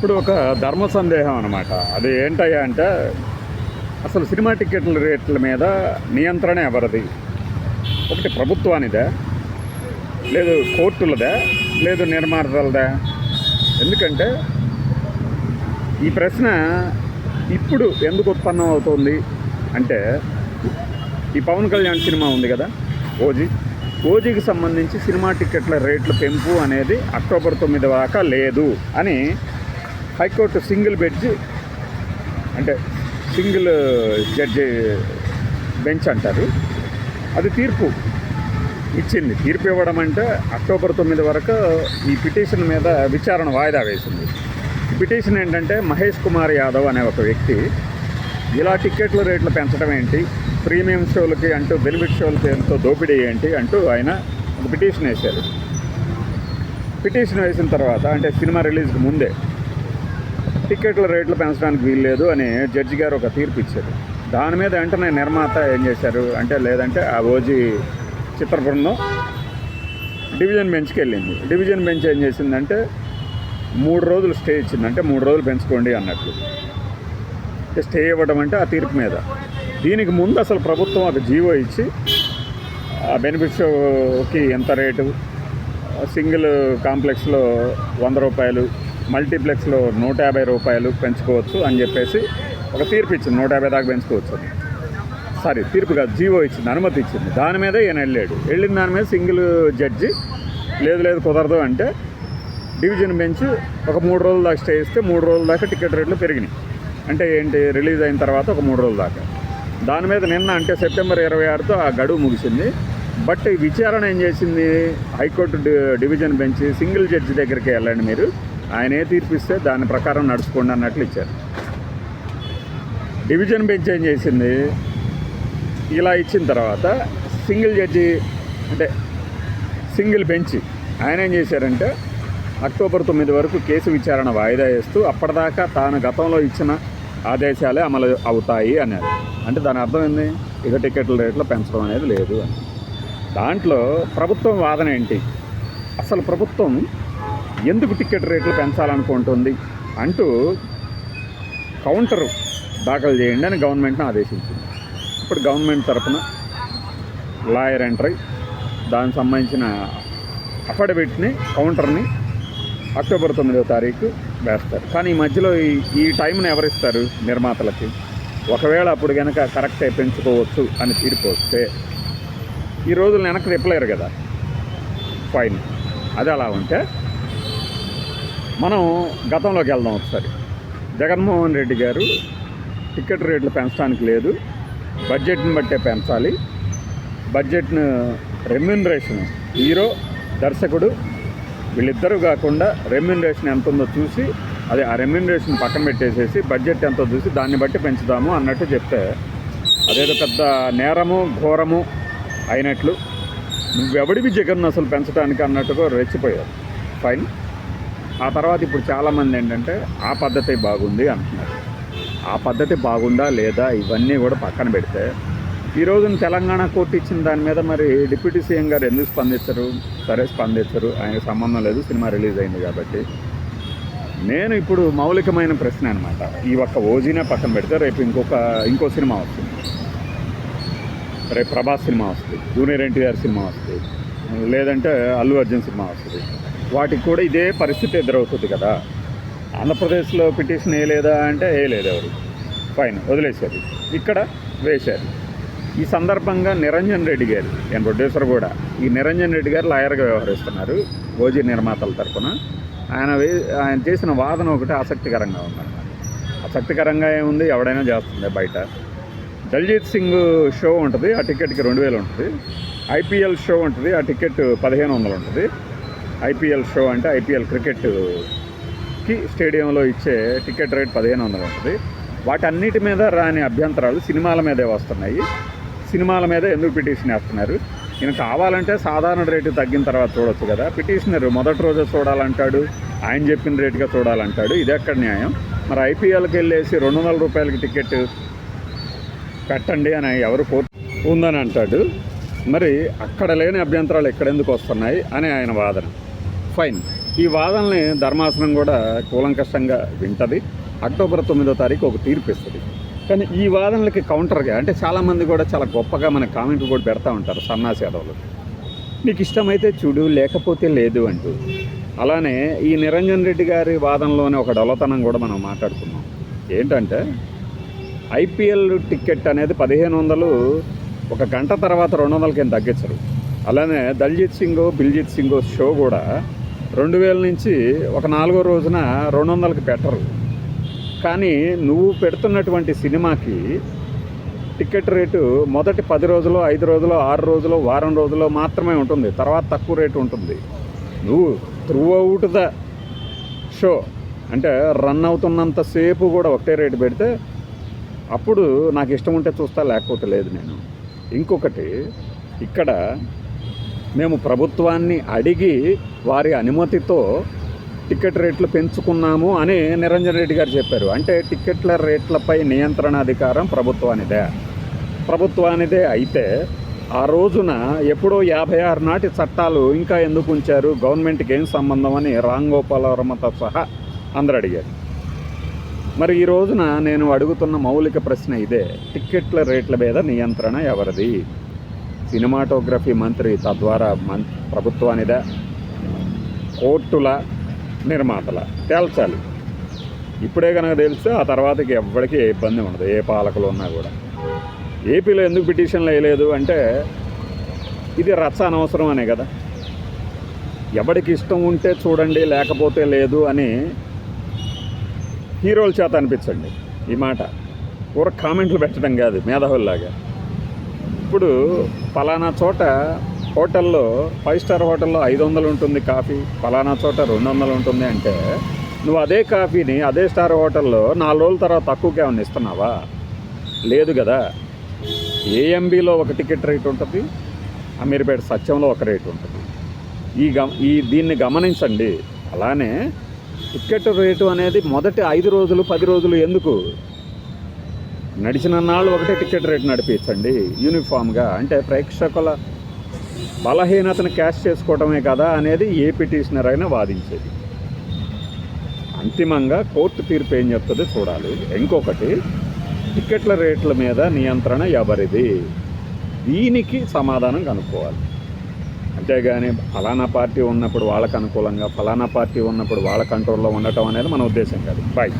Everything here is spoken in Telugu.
ఇప్పుడు ఒక ధర్మ సందేహం అనమాట అది ఏంటయ్యా అంటే అసలు సినిమా టికెట్ల రేట్ల మీద నియంత్రణ ఎవరిది? ఒకటి ప్రభుత్వానిదా లేదు కోర్టులదా లేదు నిర్మాతలదా. ఎందుకంటే ఈ ప్రశ్న ఇప్పుడు ఎందుకు ఉత్పన్నం అవుతుంది? అంటే ఈ పవన్ కళ్యాణ్ సినిమా ఉంది కదా ఓజీ. ఓజీకి సంబంధించి సినిమా టికెట్ల రేట్ల పెంపు అనేది అక్టోబర్ తొమ్మిది దాకా లేదు అని హైకోర్టు సింగిల్ బెడ్జ్ అంటే సింగిల్ జడ్జి బెంచ్ అంటారు. అది తీర్పు ఇచ్చింది. తీర్పు ఇవ్వడం అంటే అక్టోబర్ తొమ్మిది వరకు ఈ పిటిషన్ మీద విచారణ వాయిదా వేసింది. పిటిషన్ ఏంటంటే మహేష్ కుమార్ యాదవ్ అనే ఒక వ్యక్తి ఇలా టికెట్ల రేట్లు పెంచడం ఏంటి? ప్రీమియం షోలకి అంటూ బెనిఫిట్ షోలకి ఎంతో దోపిడీ ఏంటి? అంటూ ఆయన పిటిషన్ వేశారు. పిటిషన్ వేసిన తర్వాత అంటే సినిమా రిలీజ్కి ముందే టికెట్ల రేట్లు పెంచడానికి వీల్లేదు అని జడ్జి గారు ఒక తీర్పు ఇచ్చారు. దాని మీద వెంటనే నిర్మాత ఏం చేశారు అంటే లేదంటే ఆ ఓజీ చిత్ర బృందం డివిజన్ బెంచ్కి వెళ్ళింది. డివిజన్ బెంచ్ ఏం చేసిందంటే మూడు రోజులు స్టే ఇచ్చిందంటే మూడు రోజులు పెంచుకోండి అన్నట్లు. స్టే ఇవ్వడం అంటే ఆ తీర్పు మీద. దీనికి ముందు అసలు ప్రభుత్వం ఒక జీవో ఇచ్చి ఆ బెనిఫిట్స్కి ఎంత రేటు? సింగిల్ కాంప్లెక్స్లో వంద రూపాయలు మల్టీప్లెక్స్లో నూట యాభై రూపాయలు పెంచుకోవచ్చు అని చెప్పేసి ఒక తీర్పు ఇచ్చింది. నూట యాభై దాకా పెంచుకోవచ్చు. అని సారీ తీర్పు కాదు జీవో ఇచ్చింది అనుమతి ఇచ్చింది. దాని మీద ఈయన వెళ్ళాడు. వెళ్ళిన దాని మీద సింగిల్ జడ్జి లేదు లేదు కుదరదు అంటే డివిజన్ బెంచ్ ఒక మూడు రోజుల దాకా స్టే ఇస్తే మూడు రోజుల దాకా టికెట్ రేట్లు పెరిగినాయి. అంటే ఏంటి రిలీజ్ అయిన తర్వాత ఒక మూడు రోజుల దాకా. దాని మీద నిన్న అంటే సెప్టెంబర్ ఇరవై ఆరుతో ఆ గడువు ముగిసింది. బట్ ఈ విచారణ ఏం చేసింది? High court division bench single judge దగ్గరికి వెళ్ళండి మీరు. ఆయన ఏ తీర్పు ఇస్తే దాని ప్రకారం నడుచుకోండి అన్నట్లు ఇచ్చారు. డివిజన్ బెంచ్ ఏం చేసింది? ఇలా ఇచ్చిన తర్వాత సింగిల్ జడ్జి అంటే సింగిల్ బెంచ్ ఆయన ఏం చేశారంటే అక్టోబర్ తొమ్మిది వరకు కేసు విచారణ వాయిదా వేస్తూ అప్పటిదాకా తాను గతంలో ఇచ్చిన ఆదేశాలే అమలు అవుతాయి అన్నారు. అంటే దాని అర్థం ఏంది? ఇక టికెట్ల రేట్లు పెంచడం అనేది లేదు అని. దాంట్లో ప్రభుత్వం వాదన ఏంటి? అసలు ప్రభుత్వం ఎందుకు టికెట్ రేట్లు పెంచాలనుకుంటుంది అంటూ కౌంటర్ దాఖలు చేయండి అని గవర్నమెంట్ని ఆదేశించింది. ఇప్పుడు గవర్నమెంట్ తరపున లాయర్ ఎంట్రీ దానికి సంబంధించిన అఫిడవిట్ని కౌంటర్ని అక్టోబర్ తొమ్మిదో తారీఖు వేస్తారు. కానీ ఈ మధ్యలో ఈ ఈ టైంని ఎవరిస్తారు నిర్మాతలకి? ఒకవేళ అప్పుడు కనుక కరెక్ట్ పెంచుకోవచ్చు అని తీర్పు వస్తే ఈ రోజులు వెనక్కి రిప్లేరు కదా? ఫైన్. అది అలా ఉంటే మనం గతంలోకి వెళ్దాం ఒకసారి. జగన్మోహన్ రెడ్డి గారు టికెట్ రేట్లు పెంచడానికి లేదు బడ్జెట్ని బట్టే పెంచాలి. బడ్జెట్ను రెమ్యూనరేషన్ హీరో దర్శకుడు వీళ్ళిద్దరూ కాకుండా రెమ్యూనరేషన్ ఎంత ఉందో చూసి అది ఆ రెమ్యూనరేషన్ పక్కన పెట్టేసేసి బడ్జెట్ ఎంతో చూసి దాన్ని బట్టి పెంచుదాము అన్నట్టు చెప్తే అదేదో పెద్ద నేరము ఘోరము అయినట్లు. నువ్వెవడివి జగన్ అసలు పెంచడానికి అన్నట్టుగా రెచ్చిపోయారు ఫైన్ ఆ తర్వాత ఇప్పుడు చాలామంది ఏంటంటే ఆ పద్ధతి బాగుంది అంటున్నారు. ఆ పద్ధతి బాగుందా లేదా ఇవన్నీ కూడా పక్కన పెడితే ఈ రోజున తెలంగాణ కోర్టు ఇచ్చిన దాని మీద మరి డిప్యూటీ సీఎం గారు ఎందుకు స్పందించరు? సరే స్పందించరు ఆయనకు సంబంధం లేదు సినిమా రిలీజ్ అయింది కాబట్టి. నేను ఇప్పుడు మౌలికమైన ప్రశ్న అనమాట ఈ ఒక్క ఓజీనే పక్కన పెడితే రేపు ఇంకొక ఇంకో సినిమా వస్తుంది. రేపు ప్రభాస్ సినిమా వస్తుంది జూనియర్ ఎన్టీఆర్ సినిమా వస్తుంది లేదంటే అల్లు అర్జున్ సినిమా వస్తుంది. వాటికి కూడా ఇదే పరిస్థితి ఎదురవుతుంది కదా. ఆంధ్రప్రదేశ్లో పిటిషన్ ఏ లేదా అంటే ఏ ఎవరు. ఫైన్ వదిలేశారు. ఇక్కడ వేశారు. ఈ సందర్భంగా నిరంజన్ రెడ్డి గారు నేను ప్రొడ్యూసర్ కూడా ఈ నిరంజన్ రెడ్డి గారు లాయర్గా వ్యవహరిస్తున్నారు ఓజీ నిర్మాతల తరపున. ఆయన వే ఆయన చేసిన వాదన ఒకటి ఆసక్తికరంగా ఉందన్నమాట. ఆసక్తికరంగా ఏముంది? ఎవడైనా చేస్తుంది బయట? దల్జీత్ సింగ్ షో ఉంటుంది ఆ టికెట్కి రెండు వేలు ఉంటుంది. ఐపీఎల్ షో ఉంటుంది ఆ టికెట్ పదిహేను వందలు ఉంటుంది. ఐపీఎల్ షో అంటే ఐపీఎల్ క్రికెట్కి స్టేడియంలో ఇచ్చే టికెట్ రేట్ పదిహేను వందలు ఉంటుంది. వాటన్నిటి మీద రాని అభ్యంతరాలు సినిమాల మీదే వస్తున్నాయి. సినిమాల మీద ఎందుకు పిటిషన్ వేస్తున్నారు? ఈయన కావాలంటే సాధారణ రేటు తగ్గిన తర్వాత చూడొచ్చు కదా. పిటిషనర్ మొదటి రోజే చూడాలంటాడు ఆయన చెప్పిన రేటుగా చూడాలంటాడు. ఇది ఎక్కడ న్యాయం? మరి ఐపీఎల్కి వెళ్ళేసి రెండు వందల రూపాయలకి టికెట్ పెట్టండి అని ఎవరు కోర్టు ఉందని అంటాడు. మరి అక్కడ లేని అభ్యంతరాలు ఎక్కడెందుకు వస్తున్నాయి అని ఆయన వాదన. ఫైన్. ఈ వాదనని ధర్మాసనం కూడా కూలంకషంగా వింటది. అక్టోబర్ తొమ్మిదో తారీఖు ఒక తీర్పు ఇస్తుంది. కానీ ఈ వాదనలకి కౌంటర్గా అంటే చాలామంది కూడా చాలా గొప్పగా మన కామెంట్ కూడా పెడతా ఉంటారు సన్నాసి యాదవులు. నీకు ఇష్టమైతే చూడు లేకపోతే లేదు అంటూ. అలానే ఈ నిరంజన్ రెడ్డి గారి వాదనలోనే ఒక డొలతనం కూడా మనం మాట్లాడుకున్నాం. ఏంటంటే ఐపీఎల్ టికెట్ అనేది పదిహేను వందలు ఒక గంట తర్వాత రెండు వందలకి ఏం తగ్గించరు. అలానే దల్జిత్ సింగ్ బిల్జిత్ సింగ్ షో కూడా రెండు వేల నుంచి ఒక నాలుగో రోజున రెండు వందలకి పెట్టరు కానీ నువ్వు పెడుతున్నటువంటి సినిమాకి టికెట్ రేటు మొదటి పది రోజులు ఐదు రోజులు ఆరు రోజులు వారం రోజులు మాత్రమే ఉంటుంది. తర్వాత తక్కువ రేటు ఉంటుంది. నువ్వు త్రూ అవుట్ ద షో అంటే రన్ అవుతున్నంతసేపు కూడా ఒకటే రేటు పెడితే అప్పుడు నాకు ఇష్టం ఉంటే చూస్తా లేకపోతే లేదు నేను. ఇంకొకటి ఇక్కడ మేము ప్రభుత్వాన్ని అడిగి వారి అనుమతితో టికెట్ రేట్లు పెంచుకున్నాము అని నిరంజన్ రెడ్డి గారు చెప్పారు. అంటే టికెట్ల రేట్లపై నియంత్రణ అధికారం ప్రభుత్వానిదే. ప్రభుత్వానిదే అయితే ఆ రోజున ఎప్పుడో యాభై ఆరు నాటి చట్టాలు ఇంకా ఎందుకు ఉంచారు? గవర్నమెంట్కి ఏం సంబంధం అని రామ్ గోపాలవర్మతో సహా అందరు అడిగారు. మరి ఈ రోజున నేను అడుగుతున్న మౌలిక ప్రశ్న ఇదే. టిక్కెట్ల రేట్ల మీద నియంత్రణ ఎవరిది? సినిమాటోగ్రఫీ మంత్రి తద్వారా మం ప్రభుత్వానిదా కోర్టుల నిర్మాతల తేల్చాలి. ఇప్పుడే కనుక తెలిస్తే ఆ తర్వాతకి ఎవ్వడికి ఏ ఇబ్బంది ఉండదు ఏ పాలకులు ఉన్నా కూడా. ఏపీలో ఎందుకు పిటిషన్లు వేయలేదు అంటే ఇది రచ్చ అనవసరం అనే కదా. ఎవడికి ఇష్టం ఉంటే చూడండి లేకపోతే లేదు అని హీరోల చేత అనిపించండి ఈ మాట. ఊర కామెంట్లు పెట్టడం కాదు మేధావుల్లాగా. ఇప్పుడు పలానా చోట హోటల్లో ఫైవ్ స్టార్ హోటల్లో ఐదు వందలు ఉంటుంది కాఫీ పలానా చోట రెండు వందలు ఉంటుంది అంటే నువ్వు అదే కాఫీని అదే స్టార్ హోటల్లో నాలుగు రోజుల తర్వాత తక్కువకి ఏమన్నా ఇస్తున్నావా? లేదు కదా. ఏఎంబీలో ఒక టికెట్ రేట్ ఉంటుంది అమీర్పేట సత్యంలో ఒక రేట్ ఉంటుంది. ఈ గమ ఈ దీన్ని గమనించండి. అలానే టికెట్ రేటు అనేది మొదటి ఐదు రోజులు పది రోజులు ఎందుకు నడిచిన నాళ్ళు ఒకటే టికెట్ రేట్ నడిపించండి. యూనిఫామ్గా అంటే ప్రేక్షకుల బలహీనతను క్యాష్ చేసుకోవటమే కదా అనేది ఏ పిటిషనర్ అయినా వాదించేది. అంతిమంగా కోర్టు తీర్పు ఏం చెప్తుందో చూడాలి. ఇంకొకటి టికెట్ల రేట్ల మీద నియంత్రణ ఎవరిది? దీనికి సమాధానం కనుక్కోవాలి. అంతేగాని ఫలానా పార్టీ ఉన్నప్పుడు వాళ్ళకు అనుకూలంగా ఫలానా పార్టీ ఉన్నప్పుడు వాళ్ళ కంట్రోల్లో ఉండటం అనేది మన ఉద్దేశం కాదు. బాయ్